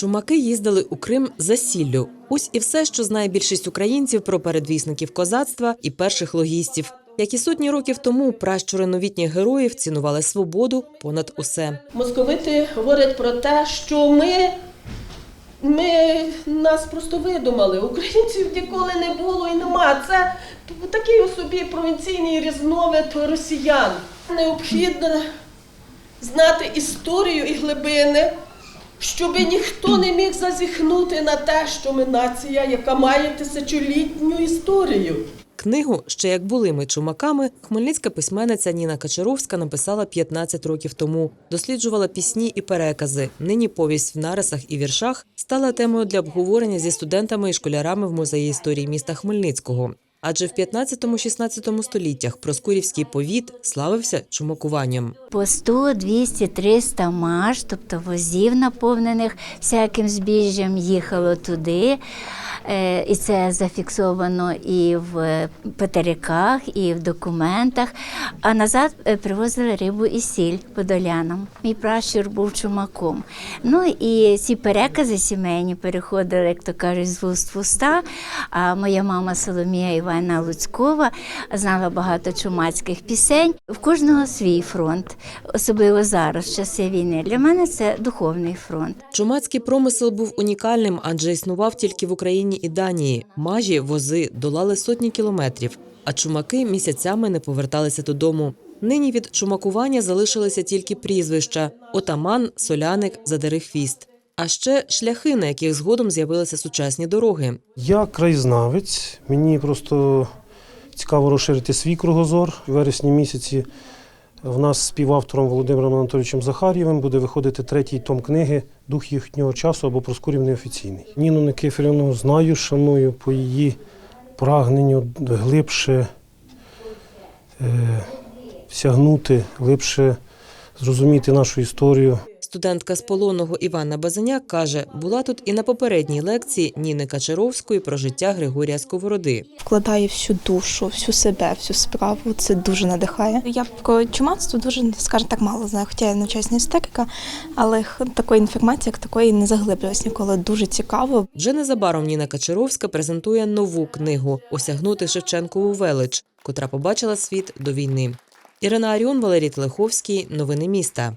Чумаки їздили у Крим за сіллю. Ось і все, що знає більшість українців про передвісників козацтва і перших логістів. Як і сотні років тому пращури новітніх героїв цінували свободу понад усе. Московити говорять про те, що ми, ми нас просто видумали. Українців ніколи не було і нема. Це такий у собі провінційний різновид росіян. Необхідно знати історію і глибини, щоб ніхто не міг зазіхнути на те, що ми нація, яка має тисячолітню історію. Книгу Ще як були ми чумаками хмельницька письменниця Ніна Качаровська написала 15 років тому. Досліджувала пісні і перекази. Нині повість в нарисах і віршах стала темою для обговорення зі студентами і школярами в музеї історії міста Хмельницького. Адже в 15-16 століттях Проскурівський повіт славився чумакуванням. По 100, 200, 300 маш, тобто возів наповнених всяким збіжжям, їхало туди. Е, І це зафіксовано і в патериках, і в документах. А назад е, привозили рибу і сіль подолянам. Мій пращур був чумаком. Ну і ці перекази сімейні переходили, як то кажуть, з вуст в уста. А моя мама Соломія Івана Луцькова знала багато чумацьких пісень. В кожного свій фронт, особливо зараз, в часи війни. Для мене це духовний фронт. Чумацький промисел був унікальним, адже існував тільки в Україні і Данії. Мажі, вози долали сотні кілометрів, а чумаки місяцями не поверталися додому. Нині від чумакування залишилися тільки прізвища: отаман, соляник, задерихвіст. А ще шляхи, на яких згодом з'явилися сучасні дороги. Я краєзнавець. Мені просто цікаво розширити свій кругозор. У вересні місяці в нас співавтором Володимиром Анатолійовичем Захарєвим буде виходити третій том книги Дух їхнього часу або Проскурів неофіційний. Ніну Никифорівну знаю, шаную по її прагненню глибше е, сягнути, глибше зрозуміти нашу історію. Студентка з полонного Івана Базаняк каже, була тут і на попередній лекції Ніни Качаровської про життя Григорія Сковороди. вкладає всю душу, всю себе, всю справу. Це дуже надихає. Я про чумацтво дуже, скажімо так, мало знаю, хоча я навчаюся історика, але такої інформації, як такої, не заглиблювалась ніколи. Дуже цікаво. Вже незабаром Ніна Качаровська презентує нову книгу Осягнути Шевченкову велич, котра побачила світ до війни. Ірина Аріон, Валерій Телеховський. Новини міста.